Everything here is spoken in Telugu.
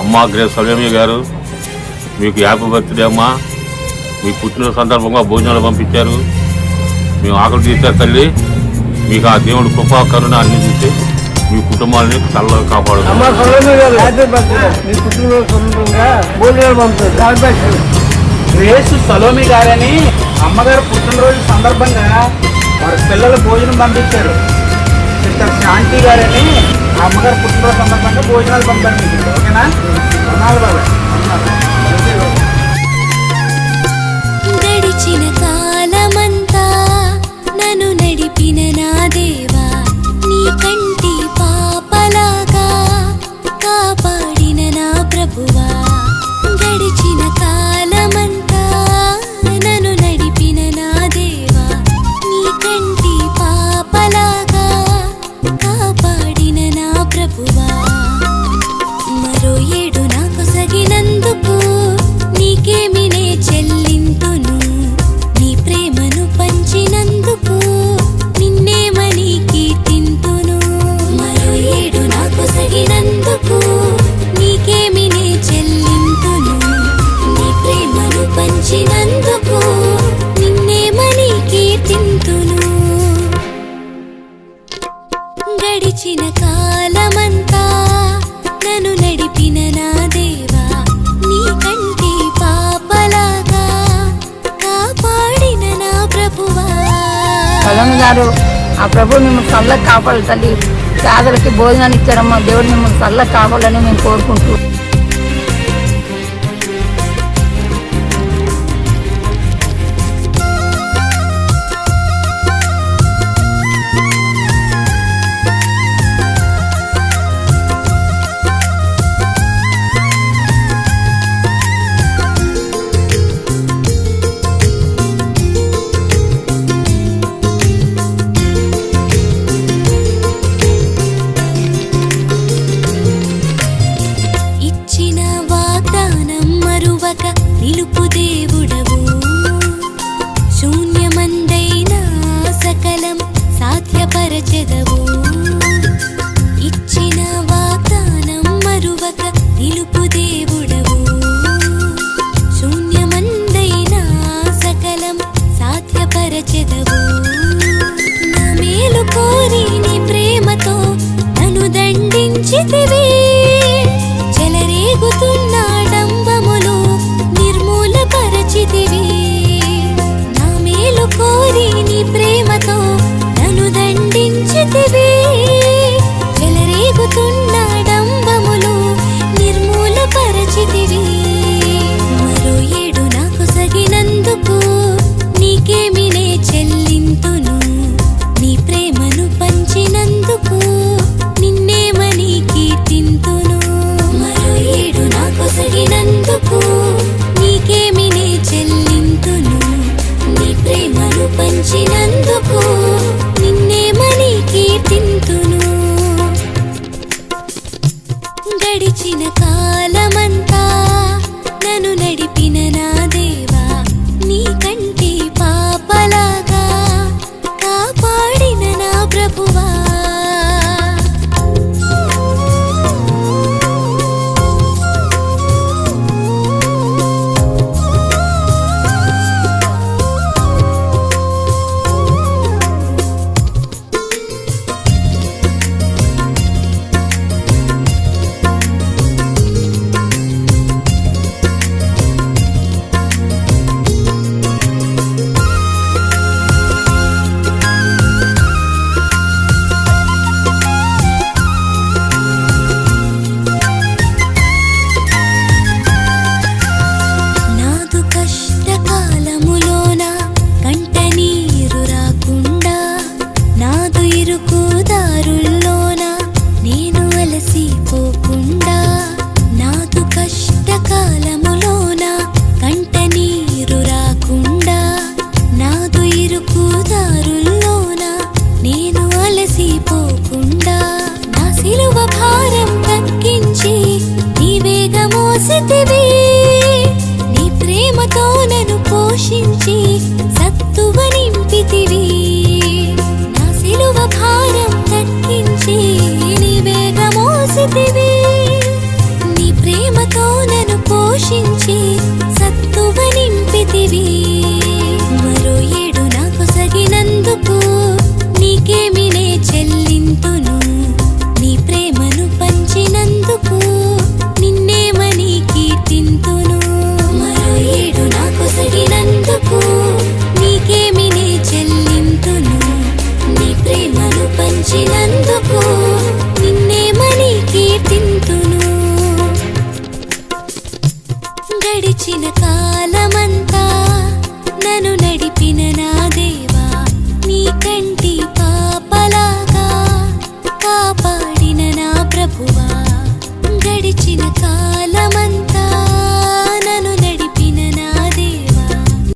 అమ్మా గ్రేస్ సౌమ్య గారు మీకు హ్యాపీ బర్త్డే అమ్మా. మీ పుట్టిన సందర్భంగా భోజనాలు పంపించారు. మేము ఆకలి తీర్చారు తల్లి. మీకు ఆ దేవుడు కృపా కరుణ అన్ని చూసి మీ కుటుంబాన్ని చల్లగా కాపాడు అమ్మ సొలమి గారని అమ్మగారు పుట్టినరోజు సందర్భంగా వారి పిల్లలు భోజనం పంపించారు. సిస్టర్ శాంతి గారని అమ్మగారు పుట్టినరోజు సందర్భంగా భోజనాలు పంపించారు ఓకేనా? అన్నాలు బాబాయ్ సలమి గారు ఆ ప్రభు మిమ్మల్ని చల్లగా కాపాడాలి తల్లి. పేదలకి భోజనాన్ని ఇచ్చారమ్మా. దేవుడు మిమ్మల్ని చల్లగా కాపాడాలని మేము కోరుకుంటూ శూన్యమందైన సకలం సాధ్యపరచెదవు. ఇచ్చిన వాగ్దానం మరువక నిలుపు దేవుడవు. శూన్యమందైన సకలం సాధ్యపరచెదవు. నా మేలు కోరి నీ ప్రేమతో నన్ను దండించితివి.